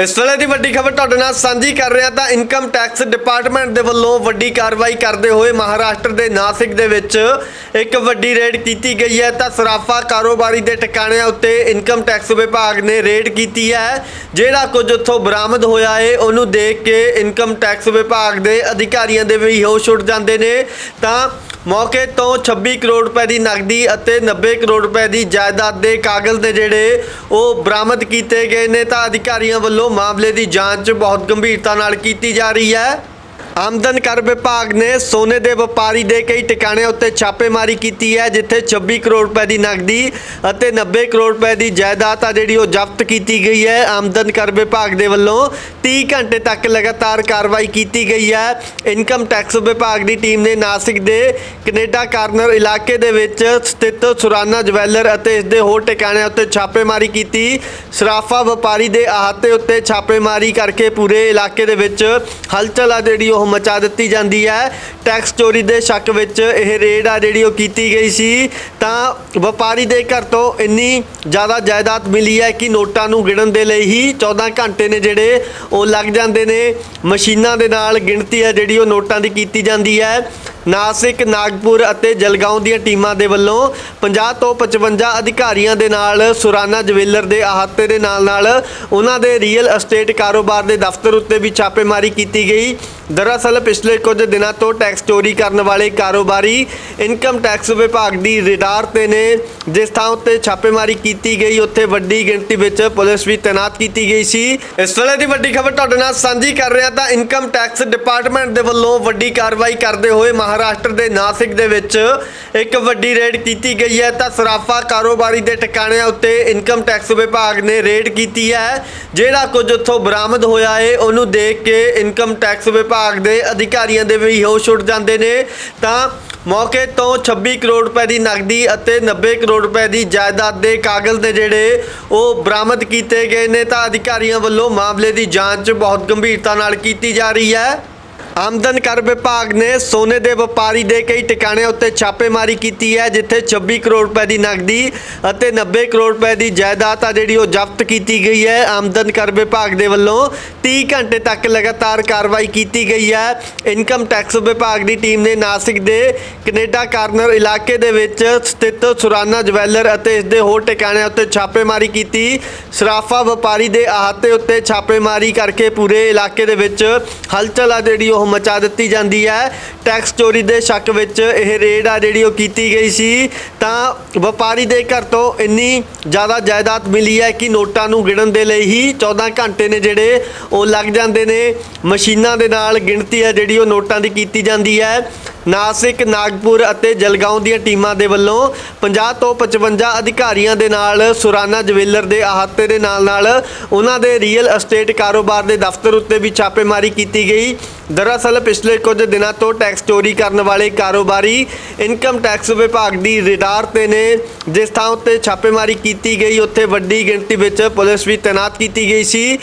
ਇਸ ਵੇਲੇ ਦੀ ਵੱਡੀ ਖਬਰ ਤੁਹਾਡੇ ਨਾਲ ਸਾਂਝੀ ਕਰ ਰਿਹਾ ਤਾਂ ਇਨਕਮ ਟੈਕਸ ਡਿਪਾਰਟਮੈਂਟ ਦੇ ਵੱਲੋਂ ਵੱਡੀ ਕਾਰਵਾਈ ਕਰਦੇ ਹੋਏ ਮਹਾਰਾਸ਼ਟਰ ਦੇ ਨਾਸਿਕ ਦੇ ਵਿੱਚ ਇੱਕ ਵੱਡੀ ਰੇਡ ਕੀਤੀ ਗਈ ਹੈ ਤਾਂ ਸਰਾਫਾ ਕਾਰੋਬਾਰੀ ਦੇ ਟਿਕਾਣਿਆਂ ਉੱਤੇ ਇਨਕਮ ਟੈਕਸ ਵਿਭਾਗ ਨੇ ਰੇਡ ਕੀਤੀ ਹੈ। ਜਿਹੜਾ ਕੁਝ ਉੱਥੋਂ ਬਰਾਮਦ ਹੋਇਆ ਹੈ ਉਹਨੂੰ ਦੇਖ ਕੇ ਇਨਕਮ ਟੈਕਸ ਵਿਭਾਗ ਦੇ ਅਧਿਕਾਰੀਆਂ ਦੇ ਵੀ ਹੋਸ਼ ਉੱਡ ਜਾਂਦੇ ਨੇ। ਤਾਂ ਮੌਕੇ ਤੋਂ 26 ਕਰੋੜ ਰੁਪਏ ਦੀ ਨਕਦੀ ਅਤੇ 90 ਕਰੋੜ ਰੁਪਏ ਦੀ ਜਾਇਦਾਦ ਦੇ ਕਾਗਜ਼ ਦੇ ਜਿਹੜੇ ਉਹ ਬਰਾਮਦ ਕੀਤੇ ਗਏ ਨੇ ਤਾਂ ਅਧਿਕਾਰੀਆਂ ਵੱਲੋਂ ਮਾਮਲੇ ਦੀ ਜਾਂਚ ਬਹੁਤ ਗੰਭੀਰਤਾ ਨਾਲ ਕੀਤੀ ਜਾ ਰਹੀ ਹੈ। ਆਮਦਨ ਕਰ ਵਿਭਾਗ ਨੇ ਸੋਨੇ ਦੇ ਵਪਾਰੀ ਦੇ ਕਈ ਟਿਕਾਣਿਆਂ ਉੱਤੇ ਛਾਪੇਮਾਰੀ ਕੀਤੀ ਹੈ, ਜਿੱਥੇ 26 ਕਰੋੜ ਰੁਪਏ ਦੀ ਨਕਦੀ ਅਤੇ 90 ਕਰੋੜ ਰੁਪਏ ਦੀ ਜਾਇਦਾਦ ਆ ਜਿਹੜੀ ਉਹ ਜ਼ਬਤ ਕੀਤੀ ਗਈ ਹੈ। ਆਮਦਨ ਕਰ ਵਿਭਾਗ ਦੇ ਵੱਲੋਂ 30 ਘੰਟੇ ਤੱਕ ਲਗਾਤਾਰ ਕਾਰਵਾਈ ਕੀਤੀ ਗਈ ਹੈ। ਇਨਕਮ ਟੈਕਸ ਵਿਭਾਗ ਦੀ ਟੀਮ ਨੇ ਨਾਸਿਕ ਦੇ ਕੈਨੇਡਾ ਕਾਰਨਰ ਇਲਾਕੇ ਦੇ ਵਿੱਚ ਸਥਿਤ ਸੁਰਾਨਾ ਜਵੈਲਰ ਅਤੇ ਇਸ ਦੇ ਹੋਰ ਟਿਕਾਣਿਆਂ ਉੱਤੇ ਛਾਪੇਮਾਰੀ ਕੀਤੀ। ਸਰਾਫਾ ਵਪਾਰੀ ਦੇ ਅਹਾਤੇ ਉੱਤੇ ਛਾਪੇਮਾਰੀ ਕਰਕੇ ਪੂਰੇ ਇਲਾਕੇ ਦੇ ਵਿੱਚ ਹਲਚਲ ਆ ਜਿਹੜੀ ਉਹ ਮਚਾ ਦਿੱਤੀ ਜਾਂਦੀ ਹੈ। ਟੈਕਸ ਚੋਰੀ ਦੇ ਸ਼ੱਕ ਵਿੱਚ ਇਹ ਰੇਡ ਆ ਜਿਹੜੀ ਉਹ ਕੀਤੀ ਗਈ ਸੀ। ਤਾਂ ਵਪਾਰੀ ਦੇ ਘਰ ਤੋਂ ਇੰਨੀ ਜ਼ਿਆਦਾ ਜਾਇਦਾਦ ਮਿਲੀ ਹੈ ਕਿ ਨੋਟਾਂ ਨੂੰ ਗਿਣਨ ਦੇ ਲਈ ਹੀ 14 ਘੰਟੇ ਨੇ ਜਿਹੜੇ ਉਹ ਲੱਗ ਜਾਂਦੇ ਨੇ। ਮਸ਼ੀਨਾਂ ਦੇ ਨਾਲ ਗਿਣਤੀ ਹੈ ਜਿਹੜੀ ਉਹ ਨੋਟਾਂ ਦੀ ਕੀਤੀ ਜਾਂਦੀ ਹੈ। ਨਾਸਿਕ, ਨਾਗਪੁਰ ਅਤੇ ਜਲਗਾਉਂ ਦੀਆਂ ਟੀਮਾਂ ਦੇ ਵੱਲੋਂ 50 ਤੋਂ 55 ਅਧਿਕਾਰੀਆਂ ਦੇ ਨਾਲ ਸੁਰਾਨਾ ਜਵੈਲਰ ਦੇ ਅਹਾਤੇ ਦੇ ਨਾਲ ਨਾਲ ਉਹਨਾਂ ਦੇ ਰੀਅਲ ਅਸਟੇਟ ਕਾਰੋਬਾਰ ਦੇ ਦਫ਼ਤਰ ਉੱਤੇ ਵੀ ਛਾਪੇਮਾਰੀ ਕੀਤੀ ਗਈ। ਦਰਅਸਲ ਪਿਛਲੇ ਕੁਝ ਦਿਨਾਂ ਤੋਂ ਟੈਕਸ ਚੋਰੀ ਕਰਨ ਵਾਲੇ ਕਾਰੋਬਾਰੀ ਇਨਕਮ ਟੈਕਸ ਵਿਭਾਗ ਦੀ ਰਡਾਰ ਤੇ ਨੇ। ਜਿਸ ਥਾਂ ਉੱਤੇ ਛਾਪੇਮਾਰੀ ਕੀਤੀ ਗਈ, ਉੱਥੇ ਵੱਡੀ ਗਿਣਤੀ ਵਿੱਚ ਪੁਲਿਸ ਵੀ ਤਾਇਨਾਤ ਕੀਤੀ ਗਈ ਸੀ। ਇਸ ਵੇਲੇ ਦੀ ਵੱਡੀ ਖਬਰ ਤੁਹਾਡੇ ਨਾਲ ਸਾਂਝੀ ਕਰ ਰਿਹਾ ਤਾਂ ਇਨਕਮ ਟੈਕਸ ਡਿਪਾਰਟਮੈਂਟ ਦੇ ਵੱਲੋਂ ਵੱਡੀ ਕਾਰਵਾਈ ਕਰਦੇ ਹੋਏ ਮਹਾਰਾਸ਼ਟਰ ਦੇ ਨਾਸਿਕ ਦੇ ਵਿੱਚ ਇੱਕ ਵੱਡੀ ਰੇਡ ਕੀਤੀ ਗਈ ਹੈ। ਤਾਂ ਸਰਾਫਾ ਕਾਰੋਬਾਰੀ ਦੇ ਟਿਕਾਣਿਆਂ ਉੱਤੇ ਇਨਕਮ ਟੈਕਸ ਵਿਭਾਗ ਨੇ ਰੇਡ ਕੀਤੀ ਹੈ। ਜਿਹੜਾ ਕੁਝ ਉੱਥੋਂ ਬਰਾਮਦ ਹੋਇਆ ਹੈ ਉਹਨੂੰ ਦੇਖ ਕੇ ਇਨਕਮ ਟੈਕਸ ਵਿਭਾਗ ਦੇ ਅਧਿਕਾਰੀਆਂ ਦੇ ਵੀ ਹੋਸ਼ ਉੱਡ ਜਾਂਦੇ ਨੇ। ਤਾਂ ਮੌਕੇ ਤੋਂ 26 ਕਰੋੜ ਰੁਪਏ ਦੀ ਨਕਦੀ ਅਤੇ 90 ਕਰੋੜ ਰੁਪਏ ਦੀ ਜਾਇਦਾਦ ਦੇ ਕਾਗਜ਼ ਦੇ ਜਿਹੜੇ ਉਹ ਬਰਾਮਦ ਕੀਤੇ ਗਏ ਨੇ। ਤਾਂ ਅਧਿਕਾਰੀਆਂ ਵੱਲੋਂ ਮਾਮਲੇ ਦੀ ਜਾਂਚ ਬਹੁਤ ਗੰਭੀਰਤਾ ਨਾਲ ਕੀਤੀ ਜਾ ਰਹੀ ਹੈ। ਆਮਦਨ ਕਰ ਵਿਭਾਗ ਨੇ ਸੋਨੇ ਦੇ ਵਪਾਰੀ ਦੇ ਕਈ ਟਿਕਾਣਿਆਂ ਉੱਤੇ ਛਾਪੇਮਾਰੀ ਕੀਤੀ ਹੈ, ਜਿੱਥੇ 26 ਕਰੋੜ ਰੁਪਏ ਦੀ ਨਕਦੀ ਅਤੇ 90 ਕਰੋੜ ਰੁਪਏ ਦੀ ਜਾਇਦਾਦ ਆ ਜਿਹੜੀ ਉਹ ਜ਼ਬਤ ਕੀਤੀ ਗਈ ਹੈ। ਆਮਦਨ ਕਰ ਵਿਭਾਗ ਦੇ ਵੱਲੋਂ 30 ਘੰਟੇ ਤੱਕ ਲਗਾਤਾਰ ਕਾਰਵਾਈ ਕੀਤੀ ਗਈ ਹੈ। ਇਨਕਮ ਟੈਕਸ ਵਿਭਾਗ ਦੀ ਟੀਮ ਨੇ ਨਾਸਿਕ ਦੇ ਕੈਨੇਡਾ ਕਾਰਨਰ ਇਲਾਕੇ ਦੇ ਵਿੱਚ ਸਥਿਤ ਸੁਰਾਨਾ ਜਵੈਲਰ ਅਤੇ ਇਸ ਦੇ ਹੋਰ ਟਿਕਾਣਿਆਂ ਉੱਤੇ ਛਾਪੇਮਾਰੀ ਕੀਤੀ। ਸਰਾਫਾ ਵਪਾਰੀ ਦੇ ਅਹਾਤੇ ਉੱਤੇ ਛਾਪੇਮਾਰੀ ਕਰਕੇ ਪੂਰੇ ਇਲਾਕੇ ਦੇ ਵਿੱਚ ਹਲਚਲ ਆ ਜਿਹੜੀ ਉਹ ਮਚਾ ਦਿੱਤੀ ਜਾਂਦੀ ਹੈ। ਟੈਕਸ ਚੋਰੀ ਦੇ ਸ਼ੱਕ ਵਿੱਚ ਇਹ ਰੇਡ ਆ ਜਿਹੜੀ ਉਹ ਕੀਤੀ ਗਈ ਸੀ। ਤਾਂ ਵਪਾਰੀ ਦੇ ਘਰ ਤੋਂ ਇੰਨੀ ਜ਼ਿਆਦਾ ਜਾਇਦਾਦ ਮਿਲੀ ਹੈ ਕਿ ਨੋਟਾਂ ਨੂੰ ਗਿਣਨ ਦੇ ਲਈ ਹੀ 14 ਘੰਟੇ ਨੇ ਜਿਹੜੇ ਉਹ ਲੱਗ ਜਾਂਦੇ ਨੇ। ਮਸ਼ੀਨਾਂ ਦੇ ਨਾਲ ਗਿਣਤੀ ਹੈ ਜਿਹੜੀ ਉਹ ਨੋਟਾਂ ਦੀ ਕੀਤੀ ਜਾਂਦੀ ਹੈ। ਨਾਸਿਕ, ਨਾਗਪੁਰ ਅਤੇ ਜਲਗਾਉਂ ਦੀਆਂ ਟੀਮਾਂ ਦੇ ਵੱਲੋਂ 50 ਤੋਂ 55 ਅਧਿਕਾਰੀਆਂ ਦੇ ਨਾਲ ਸੁਰਾਨਾ ਜਵੈਲਰ ਦੇ ਅਹਾਤੇ ਦੇ ਨਾਲ ਨਾਲ ਉਹਨਾਂ ਦੇ ਰੀਅਲ ਅਸਟੇਟ ਕਾਰੋਬਾਰ ਦੇ ਦਫ਼ਤਰ ਉੱਤੇ ਵੀ ਛਾਪੇਮਾਰੀ ਕੀਤੀ ਗਈ। ਦਰਅਸਲ ਪਿਛਲੇ ਕੁਝ ਦਿਨਾਂ ਤੋਂ ਟੈਕਸ ਚੋਰੀ ਕਰਨ ਵਾਲੇ ਕਾਰੋਬਾਰੀ ਇਨਕਮ ਟੈਕਸ ਵਿਭਾਗ ਦੀ ਰਿਡਾਰ ਤੇ ਨੇ। ਜਿਸ ਥਾਂ ਉੱਤੇ ਛਾਪੇਮਾਰੀ ਕੀਤੀ ਗਈ, ਉੱਥੇ ਵੱਡੀ ਗਿਣਤੀ ਵਿੱਚ ਪੁਲਿਸ ਵੀ ਤਾਇਨਾਤ ਕੀਤੀ ਗਈ ਸੀ।